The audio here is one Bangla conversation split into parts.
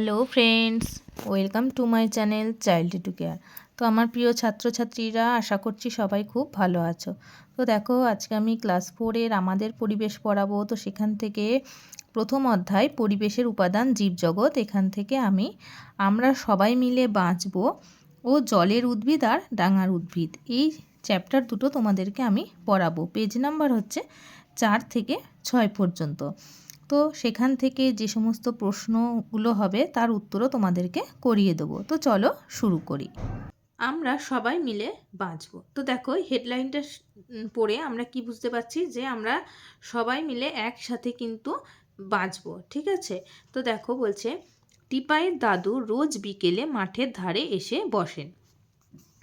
Hello friends welcome to my channel child to care তো আমার প্রিয় ছাত্রছাত্রীরা, আশা করছি সবাই খুব ভালো আছো। তো দেখো, আজকে আমি ক্লাস ফোরের আমাদের পরিবেশ পড়াবো। তো সেখান থেকে প্রথম অধ্যায়, পরিবেশের উপাদান জীবজগৎ। এখান থেকে আমি, আমরা সবাই মিলে বাঁচবো ও জলের উদ্ভিদ আর ডাঙার উদ্ভিদ। এই চ্যাপ্টার দুটো তোমাদেরকে আমি পড়াবো। পেজ নাম্বার হচ্ছে চার থেকে ছয় পর্যন্ত। তো সেখান থেকে যে সমস্ত প্রশ্নগুলো হবে, তার উত্তরও তোমাদেরকে করিয়ে দেবো। তো চলো শুরু করি। আমরা সবাই মিলে বাঁচব। তো দেখো হেডলাইনটা পড়ে আমরা কি বুঝতে পারছি? যে আমরা সবাই মিলে একসাথে কিন্তু বাঁচব, ঠিক আছে? তো দেখো বলছে, টিপাইয়ের দাদু রোজ বিকেলে মাঠের ধারে এসে বসেন।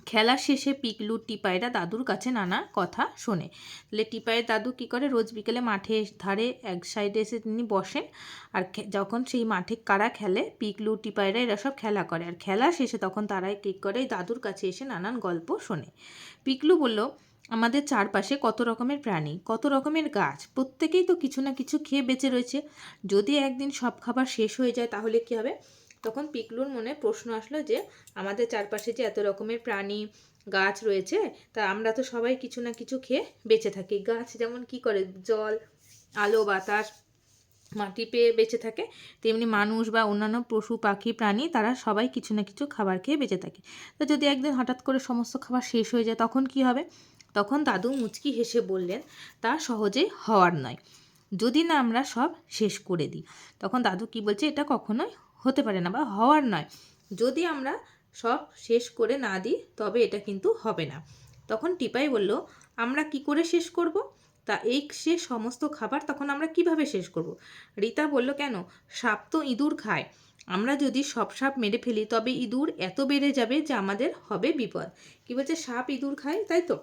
খেলা শেষে পিকলু টিপাইরা দাদুর কাছে নানা কথা শোনে। তাহলে টিপাইয়ের দাদু কি করে? রোজ বিকেলে মাঠে ধারে এক সাইডে এসে তিনি বসেন আর যখন সেই মাঠে কারা খেলে, পিকলু, টিপাইরা এরা সব খেলা করে। আর খেলা শেষে তখন তারাই কী করে দাদুর কাছে এসে নানান গল্প শোনে। পিকলু বলল, আমাদের চারপাশে কত রকমের প্রাণী, কত রকমের গাছ, প্রত্যেকেই তো কিছু না কিছু খেয়ে বেঁচে রয়েছে। যদি একদিন সব খাবার শেষ হয়ে যায় তাহলে কী হবে? তখন পিকলুর মনে প্রশ্ন আসলো যে, আমাদের চারপাশে যে এত রকমের প্রাণী গাছ রয়েছে, তা আমরা তো সবাই কিছু না কিছু খেয়ে বেঁচে থাকি। গাছ যেমন কি করে? জল, আলো, বাতাস, মাটি পেয়ে বেঁচে থাকে। তেমনি মানুষ বা অন্যান্য পশু, পাখি, প্রাণী, তারা সবাই কিছু না কিছু খাবার খেয়ে বেঁচে থাকে। তো যদি একদিন হঠাৎ করে সমস্ত খাবার শেষ হয়ে যায়, তখন কি হবে? তখন দাদু মুচকি হেসে বললেন, তা সহজেই হওয়ার নয়। যদি না আমরা সব শেষ করে দিই। তখন দাদু কি বলছে, এটা কখনোই হতে পারে না বা হওয়ার নয়। যদি আমরা সব শেষ করে না দিই, তবে এটা কিন্তু হবে না। তখন টিপাই বলল, আমরা কি করে শেষ করব? তা এই সে সমস্ত খাবার তখন আমরা কীভাবে শেষ করব? রীতা বলল, কেন? সাপ তো ইঁদুর খায়। আমরা যদি সব সাপ মেরে ফেলি, তবে ইঁদুর এত বেড়ে যাবে যে আমাদের হবে বিপদ। কী বলছে? সাপ ইঁদুর খায়, তাই তো?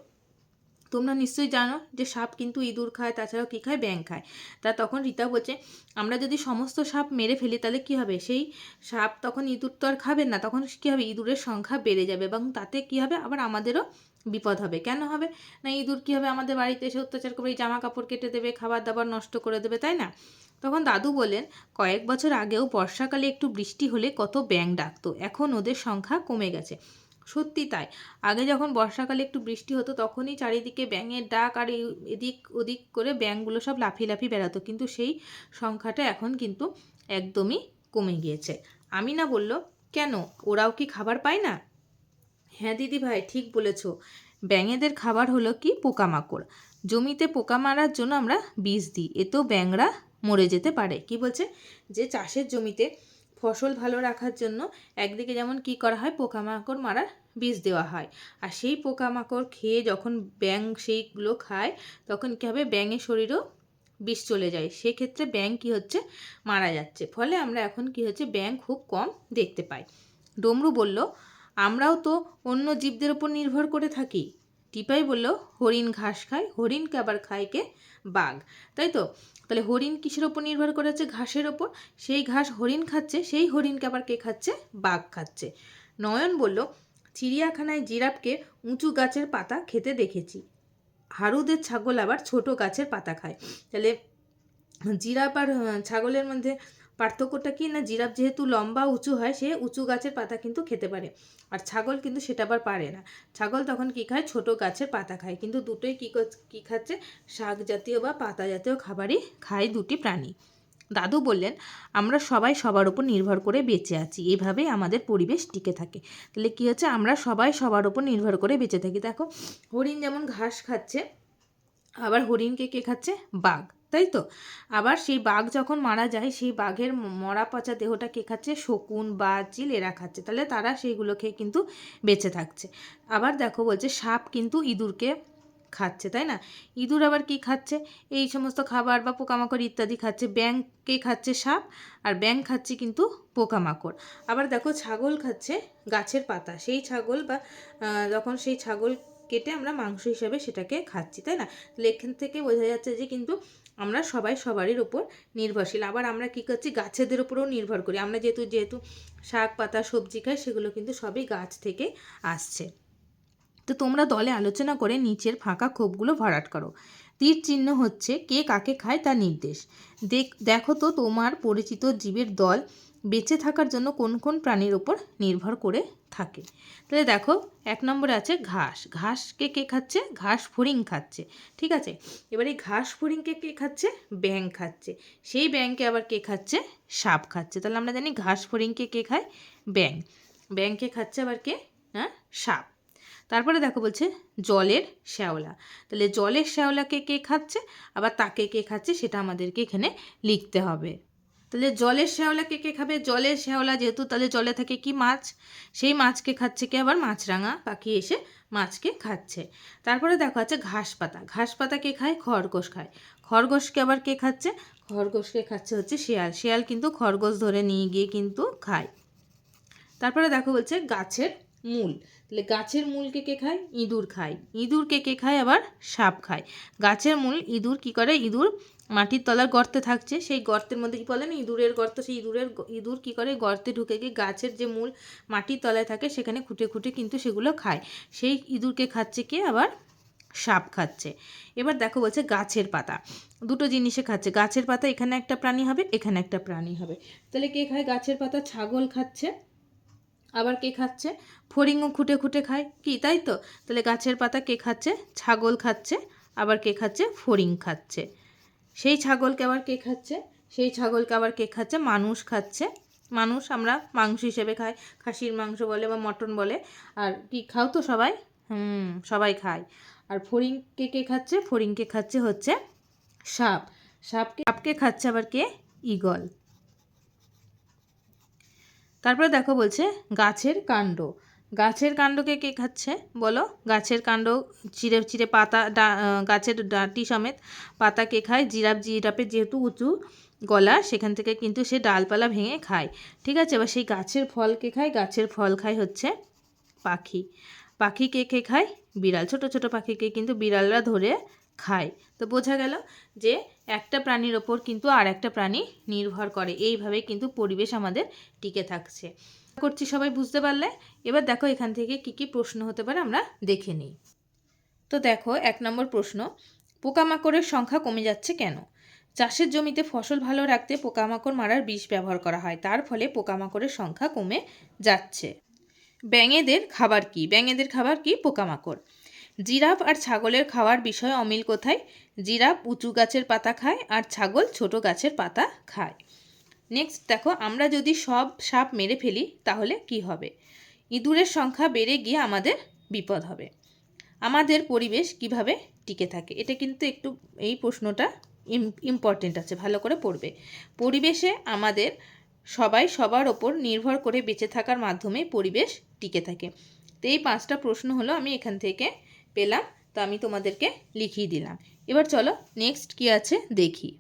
তোমরা নিশ্চয়ই জানো যে সাপ কিন্তু ইঁদুর খায়, তাছাড়াও কী খায়? ব্যাং খায়। তা তখন রীতা বলছে, আমরা যদি সমস্ত সাপ মেরে ফেলি, তাহলে কী হবে? সেই সাপ তখন ইঁদুর তো আর খাবেন না। তখন কী হবে? ইঁদুরের সংখ্যা বেড়ে যাবে এবং তাতে কী হবে? আবার আমাদেরও বিপদ হবে। কেন হবে? না, ইঁদুর কী হবে? আমাদের বাড়িতে এসে অত্যাচার করবে জামা কাপড় কেটে দেবে খাবার দাবার নষ্ট করে দেবে, তাই না? তখন দাদু বলেন কয়েক বছর আগেও বর্ষাকালে একটু বৃষ্টি হলে কত ব্যাং ডাকতো। এখন ওদের সংখ্যা কমে গেছে। সত্যি তাই। আগে যখন বর্ষাকালে একটু বৃষ্টি হতো, তখনই চারিদিকে ব্যাঙের ডাক আর এদিক ওদিক করে ব্যাঙগুলো সব লাফিয়ে লাফিয়ে বেড়াতো। কিন্তু সেই সংখ্যাটা এখন কিন্তু একদমই কমে গিয়েছে। আমি না বলল, কেন? ওরাও কি খাবার পায় না? হ্যাঁ দিদি ভাই, ঠিক বলেছ। ব্যাঙেদের খাবার হলো কি? পোকামাকড়। জমিতে পোকা মারার জন্য আমরা বীজ দিই। এতেও ব্যাঙরা মরে যেতে পারে। কি বলছে? যে চাষের জমিতে ফসল ভালো রাখার জন্য একদিকে যেমন কি করা হয়, পোকামাকড় মারার বীজ দেওয়া হয়। আর সেই পোকামাকড় খেয়ে যখন ব্যাং সেইগুলো খায়, তখন কী হবে? ব্যাঙের শরীরও বিষ চলে যায়। সেক্ষেত্রে ব্যাং কি হচ্ছে? মারা যাচ্ছে। ফলে আমরা এখন কি হচ্ছে? ব্যাং খুব কম দেখতে পাই। ডমরু বলল, আমরাও তো অন্য জীবদের ওপর নির্ভর করে থাকি। টিপাই বলল, হরিণ ঘাস খায়, হরিণকে আবার খায় কে? বাঘ। তাই তো? তাহলে হরিণ কিসের ওপর নির্ভর করে করেছে ঘাসের ওপর। সেই ঘাস হরিণ খাচ্ছে, সেই হরিণকে আবার কে খাচ্ছে? বাঘ খাচ্ছে। নয়ন বলল, চিড়িয়াখানায় জিরাফকে উঁচু গাছের পাতা খেতে দেখেছি। হারুদের ছাগল আবার ছোট গাছের পাতা খায়। তাহলে জিরাফ আর ছাগলের মধ্যে পার্থক্যটা কি? না জিরাফ যেহেতু লম্বা, উঁচু হয়, সে উঁচু গাছের পাতা কিন্তু খেতে পারে। আর ছাগল কিন্তু সেটা আবার পারে না। ছাগল তখন কি খায়? ছোট গাছের পাতা খায়। কিন্তু দুটোই কী কী খাচ্ছে? শাক জাতীয় বা পাতা জাতীয় খাবারই খায় দুটি প্রাণী। দাদু বললেন, আমরা সবাই সবার উপর নির্ভর করে বেঁচে আছি। এভাবেই আমাদের পরিবেশ টিকে থাকে। তাহলে কী হচ্ছে? আমরা সবাই সবার উপর নির্ভর করে বেঁচে থাকি। দেখো, হরিণ যেমন ঘাস খাচ্ছে, আবার হরিণকে কে খাচ্ছে? বাঘ। তাই তো? আবার সেই বাঘ যখন মারা যায়, সেই বাঘের মরা পচা দেহটা কে খাচ্ছে শকুন বা চিল, এরা খাচ্ছে। তাহলে তারা সেইগুলো খেয়ে কিন্তু বেঁচে থাকছে। আবার দেখো বলছে, সাপ কিন্তু ইঁদুরকে খাচ্ছে, তাই না? ইঁদুর আবার কি খাচ্ছে? এই সমস্ত খাবার বা পোকামাকড় ইত্যাদি খাচ্ছে। ব্যাংকে খাচ্ছে সাপ, আর ব্যাং খাচ্ছে কিন্তু পোকামাকড়। আবার দেখো, ছাগল খাচ্ছে গাছের পাতা। সেই ছাগল বা যখন সেই ছাগল কেটে আমরা মাংস হিসাবে সেটাকে খাচ্ছি, তাই না? তাহলে এখান থেকে বোঝা যাচ্ছে যে কিন্তু আমরা সবাই সবারই উপর নির্ভরশীল। আবার আমরা কী করছি? গাছেদের উপরেও নির্ভর করি। আমরা যেহেতু যেহেতু শাক, পাতা, সবজি খাই, সেগুলো কিন্তু সবই গাছ থেকে আসছে। তো তোমরা দলে আলোচনা করে নিচের ফাঁকা ক্ষোভগুলো ভরাট করো। তীর চিহ্ন হচ্ছে কে কাকে খায় তার নির্দেশ। দেখ, দেখো তো তোমার পরিচিত জীবের দল বেঁচে থাকার জন্য কোন কোন প্রাণীর ওপর নির্ভর করে থাকে? তাহলে দেখো, এক নম্বরে আছে ঘাস। ঘাসকে কে খাচ্ছে? ঘাস ফড়িং খাচ্ছে। ঠিক আছে? এবার এই ঘাস ফড়িংকে কে খাচ্ছে? ব্যাং খাচ্ছে। সেই ব্যাংকে আবার কে খাচ্ছে? সাপ খাচ্ছে। তাহলে আমরা জানি ঘাস ফড়িংকে কে খায়? ব্যাং ব্যাংকে খাচ্ছে আবার কে? হ্যাঁ? সাপ। তারপরে দেখো বলছে জলের শ্যাওলা। তাহলে জলের শ্যাওলাকে কে খাচ্ছে? আবার তাকে কে খাচ্ছে? সেটা আমাদেরকে এখানে লিখতে হবে। তাহলে জলের শ্যাওলা কে কে খাবে? জলের শ্যাওলা যেহেতু তাহলে জলে থাকে কি মাছ? সেই মাছকে খাচ্ছে কে আবার? মাছরাঙা। পাখি এসে মাছকে খাচ্ছে। তারপরে দেখো আছে ঘাস পাতা। ঘাস পাতা কে খায়? খরগোশ খায়। খরগোশকে আবার কে খাচ্ছে? খরগোশকে খাচ্ছে হচ্ছে শিয়াল। শিয়াল কিন্তু খরগোশ ধরে নিয়ে গিয়ে কিন্তু খায়। তারপরে দেখো বলছে গাছের মূল। তাহলে গাছের মূলকে কে খায়? ইঁদুর খায়। ইঁদুরকে কে খায়? আবার সাপ খায়। গাছের মূল ইঁদুর কি করে? ইঁদুর মাটির তলার গর্তে থাকছে। সেই গর্তের মধ্যে কি বলে না? ইঁদুরের গর্ত। সেই ইঁদুরের ইঁদুর কি করে? গর্তে ঢুকে গিয়ে গাছের যে মূল মাটির তলায় থাকে, সেখানে খুঁটে খুঁটে কিন্তু সেগুলো খায়। সেই ইঁদুরকে খাচ্ছে কে? আবার সাপ খাচ্ছে। এবার দেখো বলছে গাছের পাতা। দুটো জিনিসে খাচ্ছে। গাছের পাতা এখানে একটা প্রাণী হবে, এখানে একটা প্রাণী হবে। তাহলে কে খায়? গাছের পাতা। ছাগল খাচ্ছে। আবার কে খাচ্ছে? ফড়িংও খুঁটে খুঁটে খায়। কি, তাই তো? তাহলে গাছের পাতা কে খাচ্ছে? ছাগল খাচ্ছে। আবার কে খাচ্ছে? ফড়িং খাচ্ছে। সেই ছাগলকে আবার কে খাচ্ছে? সেই ছাগলকে আবার কে খাচ্ছে? মানুষ খাচ্ছে। মানুষ আমরা মাংস হিসেবে খাই। খাসির মাংস বলে বা মটন বলে। আর কি, খাও তো সবাই? হুম, সবাই খায়। আর ফড়িংকে কে খাচ্ছে? ফড়িংকে খাচ্ছে হচ্ছে সাপ। সাপকে সাপকে খাচ্ছে আবার কে? ইগল তারপরে দেখো বলছে গাছের কাণ্ড। গাছের কাণ্ডকে কে খাচ্ছে? বলো, গাছের কাণ্ড, চিড়ে চিড়ে পাতা গাছের ডাঁটি সমেত পাতা কে খায়? জিরাপ জিরাপের যেহেতু উঁচু গলা, সেখান থেকে কিন্তু সে ডালপালা ভেঙে খায়। ঠিক আছে? এবার সেই গাছের ফল কে খায়? গাছের ফল খায় হচ্ছে পাখি। পাখি কে কে খায়? বিড়াল। ছোট ছোট পাখিকে কিন্তু বিড়ালরা ধরে খায়। তো বোঝা গেল যে একটা প্রাণীর ওপর কিন্তু আর একটা প্রাণী নির্ভর করে। এইভাবে কিন্তু পরিবেশ আমাদের টিকে থাকছে। করছি সবাই বুঝতে পারলে। এবার দেখো এখান থেকে কি কি প্রশ্ন হতে পারে আমরা দেখে নিই। তো দেখো এক নম্বর প্রশ্ন, পোকামাকড়ের সংখ্যা কমে যাচ্ছে কেন? চাষের জমিতে ফসল ভালো রাখতে পোকামাকড় মারার বিষ ব্যবহার করা হয়। তার ফলে পোকামাকড়ের সংখ্যা কমে যাচ্ছে। ব্যাঙেদের খাবার কি? ব্যাঙেদের খাবার কি? পোকামাকড়। জিরাফ আর ছাগলের খাওয়ার বিষয়ে অমিল কোথায়? জিরাফ উঁচু গাছের পাতা খায় আর ছাগল ছোট গাছের পাতা খায়। নেক্সট দেখো, আমরা যদি সব সাপ মেরে ফেলি, তাহলে কি হবে? ইঁদুরের সংখ্যা বেড়ে গিয়ে আমাদের বিপদ হবে। আমাদের পরিবেশ কীভাবে টিকে থাকে? এটা কিন্তু একটু এই প্রশ্নটা ইম্পর্টেন্ট আছে, ভালো করে পড়বে। পরিবেশে আমাদের সবাই সবার ওপর নির্ভর করে বেঁচে থাকার মাধ্যমে পরিবেশ টিকে থাকে। তো এই পাঁচটা প্রশ্ন হলো, আমি এখান থেকে পেলাম, তো আমি তোমাদেরকে লিখিয়ে দিলাম। এবার চলো নেক্সট কি আছে দেখি।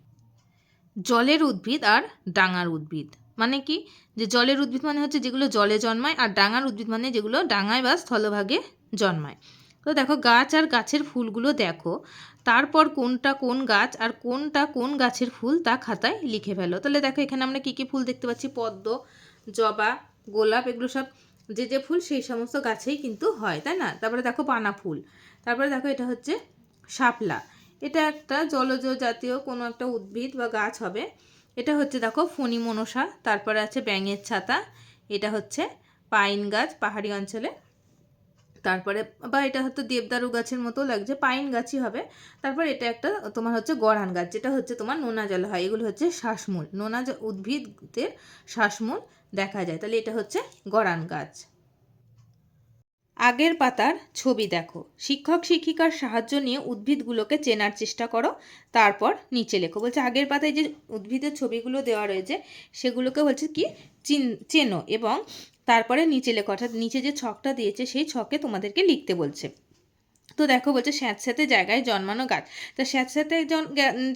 জলের উদ্ভিদ আর ডাঙার উদ্ভিদ। মানে কি? যে জলের উদ্ভিদ মানে হচ্ছে যেগুলো জলে জন্মায়, আর ডাঙার উদ্ভিদ মানে যেগুলো ডাঙায় বা স্থলভাগে জন্মায়। তো দেখো, গাছ আর গাছের ফুলগুলো দেখো, তারপর কোনটা কোন গাছ আর কোনটা কোন গাছের ফুল তা খাতায় লিখে ফেলো। তাহলে দেখো, এখানে আমরা কী কী ফুল দেখতে পাচ্ছি? পদ্ম, জবা, গোলাপ, এগুলো সব যে যে ফুল সেই সমস্ত গাছেই কিন্তু হয়, তাই না? তারপরে দেখো পানা ফুল। তারপরে দেখো এটা হচ্ছে শাপলা। এটা একটা জলজ জাতীয় কোনো একটা উদ্ভিদ বা গাছ হবে। এটা হচ্ছে দেখো ফণি মনসা, তারপরে আছে ব্যাঙের ছাতা, এটা হচ্ছে পাইন গাছ পাহাড়ি অঞ্চলে। তারপরে, বা এটা হয়তো দেবদারু গাছের মতো লাগছে, পাইন গাছই হবে। তারপর এটা একটা তোমার হচ্ছে গড়ান গাছ, যেটা হচ্ছে তোমার নোনা জল হয়। এগুলো হচ্ছে শ্বাসমূল, নোনা উদ্ভিদের শ্বাসমূল দেখা যায়। তাহলে এটা হচ্ছে গড়ান গাছ। আগের পাতার ছবি দেখো। শিক্ষক শিক্ষিকার সাহায্য নিয়ে উদ্ভিদগুলোকে চেনার চেষ্টা করো, তারপর নিচে লেখো। বলছে, আগের পাতায় যে উদ্ভিদের ছবিগুলো দেওয়া রয়েছে, সেগুলোকে বলছে কি? চিন, চেনো এবং তারপরে নিচে লেখো, অর্থাৎ নিচে যে ছকটা দিয়েছে, সেই ছকে তোমাদেরকে লিখতে বলছে। তো দেখো বলছে, স্যাঁতস্যাঁতে জায়গায় জন্মানো গাছ। তা স্যাঁতস্যাঁতে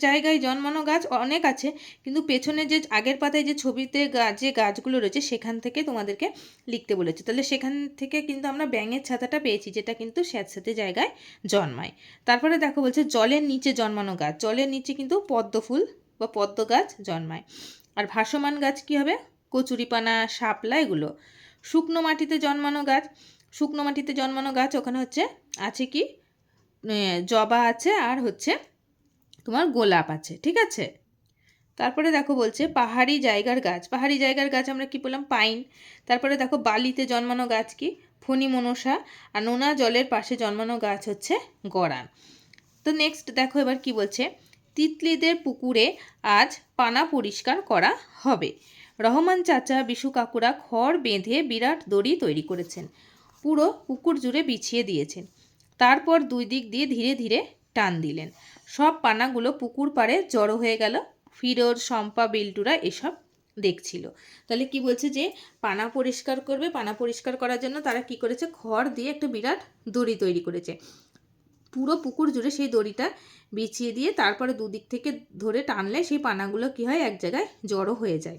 জায়গায় জন্মানো গাছ অনেক আছে, কিন্তু পেছনে যে আগের পাতায় যে ছবিতে যে গাছগুলো রয়েছে, সেখান থেকে তোমাদেরকে লিখতে বলেছে। তাহলে সেখান থেকে কিন্তু আমরা ব্যাঙের ছাতাটা পেয়েছি, যেটা কিন্তু স্যাঁতস্যাঁতে জায়গায় জন্মায়। তারপরে দেখো বলছে, জলের নিচে জন্মানো গাছ। জলের নিচে কিন্তু পদ্ম ফুল বা পদ্ম গাছ জন্মায়। আর ভাসমান গাছ কী হবে? কচুরিপানা, শাপলা, এগুলো। শুকনো মাটিতে জন্মানো গাছ, শুকনো মাটিতে জন্মানো গাছ ওখানে হচ্ছে, আছে কি? জবা আছে আর হচ্ছে তোমার গোলাপ আছে, ঠিক আছে? তারপরে দেখো বলছে পাহাড়ি জায়গার গাছ। পাহাড়ি জায়গার গাছ আমরা কি বললাম? পাইন। তারপরে দেখো বালিতে জন্মানো গাছ কি? ফণি মনসা। আর নোনা জলের পাশে জন্মানো গাছ হচ্ছে গড়ান তো নেক্সট দেখো এবার কি বলছে? তিতলিদের পুকুরে আজ পানা পরিষ্কার করা হবে। রহমান চাচা বিশু কাকুরা খড় বেঁধে বিরাট দড়ি তৈরি করেছেন। পুরো পুকুর জুড়ে বিছিয়ে দিয়েছেন। তারপর দুই দিক দিয়ে ধীরে ধীরে টান দিলেন। সব পানাগুলো পুকুর পাড়ে জড়ো হয়ে গেল। ফিরোর শম্পা, বিল্টুরা এসব দেখছিল। তাহলে কি বলছে যে, পানা পরিষ্কার করবে, পানা পরিষ্কার করার জন্য তারা কি করেছে? খড় দিয়ে একটা বিরাট দড়ি তৈরি করেছে। পুরো পুকুর জুড়ে সেই দড়িটা বিছিয়ে দিয়ে তারপরে দুদিক থেকে ধরে টানলে সেই পানাগুলো কি হয়? এক জায়গায় জড়ো হয়ে যায়।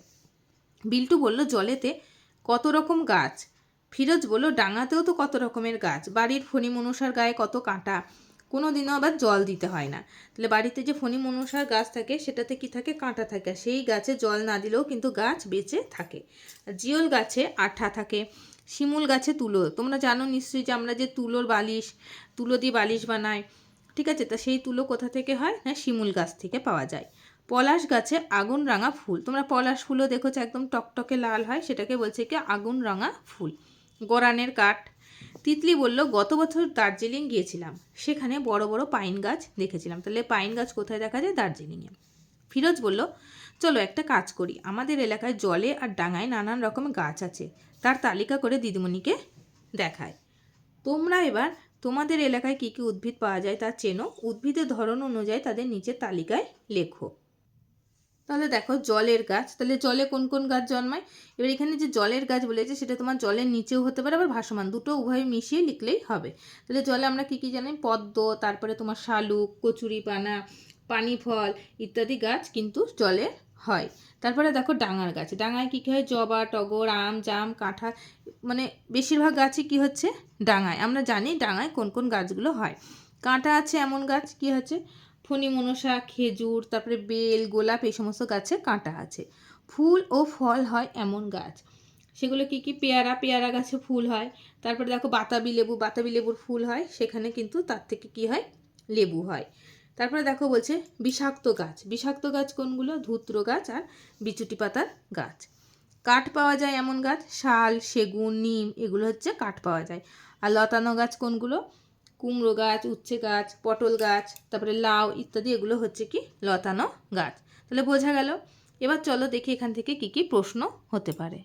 বিল্টু বলল, জলেতে কত রকম গাছ? ফিরোজ বলল, ডাঙাতেও তো কত রকমের গাছ। বাড়ির ফণি মনুষার গায়ে কত কাঁটা। কোনো দিনও আবার জল দিতে হয় না। তাহলে বাড়িতে যে ফণি মনুষার গাছ থাকে, সেটাতে কি থাকে? কাঁটা থাকে। সেই গাছে জল না দিলেও কিন্তু গাছ বেঁচে থাকে। জিওল গাছে আঠা থাকে। শিমুল গাছে তুলো। তোমরা জানো নিশ্চয়ই যে আমরা যে তুলোর বালিশ, তুলো দিয়ে বালিশ বানাই। ঠিক আছে? তা সেই তুলো কোথা থেকে হয়? না, শিমুল গাছ থেকে পাওয়া যায়। পলাশ গাছে আগুন রাঙা ফুল। তোমরা পলাশ ফুলও দেখেছ, একদম টকটকে লাল হয়, সেটাকে বলছে কি আগুন রাঙা ফুল। গোরানের কাঠ। তিতলি বলল, গত বছর দার্জিলিং গিয়েছিলাম। সেখানে বড় বড় পাইন গাছ দেখেছিলাম। তাহলে পাইন গাছ কোথায় দেখা যায়? দার্জিলিংয়ে। ফিরোজ বলল, চলো একটা কাজ করি। আমাদের এলাকায় জলে আর ডাঙায় নানান রকম গাছ আছে। তার তালিকা করে দিদিমণিকে দেখায়। তোমরা এবার তোমাদের এলাকায় কী কী উদ্ভিদ পাওয়া যায় তা চেনো। উদ্ভিদের ধরন অনুযায়ী তাদের নিচের তালিকায় লেখো। তাহলে দেখো জলের গাছ, তাহলে জলে কোন কোন গাছ জন্মায়? এবার এখানে যে জলের গাছ বলেছে, সেটা তোমার জলের নিচেও হতে পারে, আবার ভাসমান দুটো উভয় মিশিয়ে লিখলেই হবে। তাহলে জলে আমরা কী কী জানি? পদ্ম, তারপরে তোমার শালুক, কচুরিপানা পানি ফল ইত্যাদি গাছ কিন্তু জলে হয়। তারপরে দেখো ডাঙার গাছ, ডাঙায় কী কী হয়? জবা, টগর, আম, জাম, কাঁঠাল মানে বেশিরভাগ গাছই কি হচ্ছে? ডাঙায়। আমরা জানি ডাঙায় কোন কোন গাছগুলো হয়। কাঁটা আছে এমন গাছ, কি হচ্ছে? ফণি মনসা খেজুর, তারপরে বেল, গোলাপ এই সমস্ত গাছে কাঁটা আছে। ফুল ও ফল হয় এমন গাছ। সেগুলো কি কি পেয়ারা পেয়ারা গাছে ফুল হয়? তারপরে দেখো বাতাবি লেবু, বাতাবি লেবুর ফুল হয়। সেখানে কিন্তু তার থেকে কি হয়? লেবু হয়। তারপরে দেখো বলছে বিষাক্ত গাছ। বিষাক্ত গাছ কোনগুলো? ধূত্র গাছ আর বিচুটি পাতার গাছ। কাঠ পাওয়া যায় এমন গাছ? শাল, সেগুন, নিম এগুলো হচ্ছে কাঠ পাওয়া যায়। আর লতানো গাছ কোনগুলো? কুমড়ো গাছ, উচ্ছে গাছ, পটল গাছ, তারপরে লাউ ইত্যাদি এগুলো হচ্ছে কি লতানো গাছ। তাহলে বোঝা গেল। এবার চলো দেখি এখান থেকে কি কি প্রশ্ন হতে পারে।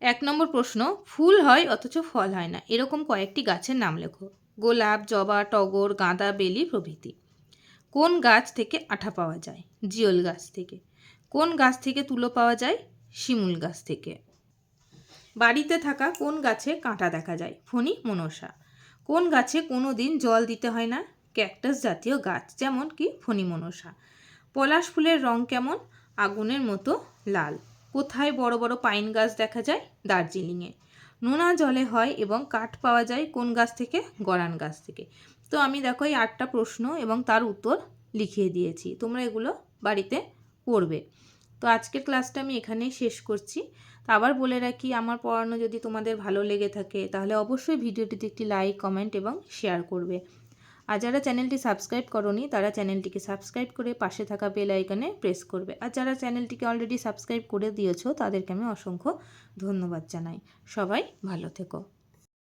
এক নম্বর প্রশ্ন, ফুল হয় অথচ ফল হয় না। এরকম কয়েকটি গাছের নাম লেখো। গোলাপ, জবা, টগর, গাঁদা, বেলি প্রভৃতি। কোন গাছ থেকে আঠা পাওয়া যায়? জিওল গাছ থেকে। কোন গাছ থেকে তুলো পাওয়া যায়? শিমুল গাছ থেকে। বাড়িতে থাকা কোন গাছে কাঁটা দেখা যায়? ফণি, মনসা। কোন গাছে কোনো দিন জল দিতে হয় না? ক্যাকটাস জাতীয় গাছ, যেমন কি ফণি মনসা পলাশ ফুলের রং কেমন? আগুনের মতো লাল। কোথায় বড় বড় পাইন গাছ দেখা যায়? দার্জিলিংয়ে। নোনা জলে হয় এবং কাঠ পাওয়া যায় কোন গাছ থেকে? গড়ান গাছ থেকে। তো আমি দেখো এই আটটা প্রশ্ন এবং তার উত্তর লিখিয়ে দিয়েছি। তোমরা এগুলো বাড়িতে পড়বে। তো আজকের ক্লাসটা আমি এখানেই শেষ করছি। আবার বলে রাখি, আমার পড়ানো যদি তোমাদের ভালো লেগে থাকে, তাহলে অবশ্যই ভিডিওটিতে একটি লাইক কমেন্ট এবং শেয়ার করবে। আর যারা চ্যানেলটি সাবস্ক্রাইব করনি, তারা চ্যানেলটিকে সাবস্ক্রাইব করে পাশে থাকা বেল আইকনে প্রেস করবে। আর যারা চ্যানেলটিকে অলরেডি সাবস্ক্রাইব করে দিয়েছ, তাদেরকে আমি অসংখ্য ধন্যবাদ জানাই। সবাই ভালো থেকো।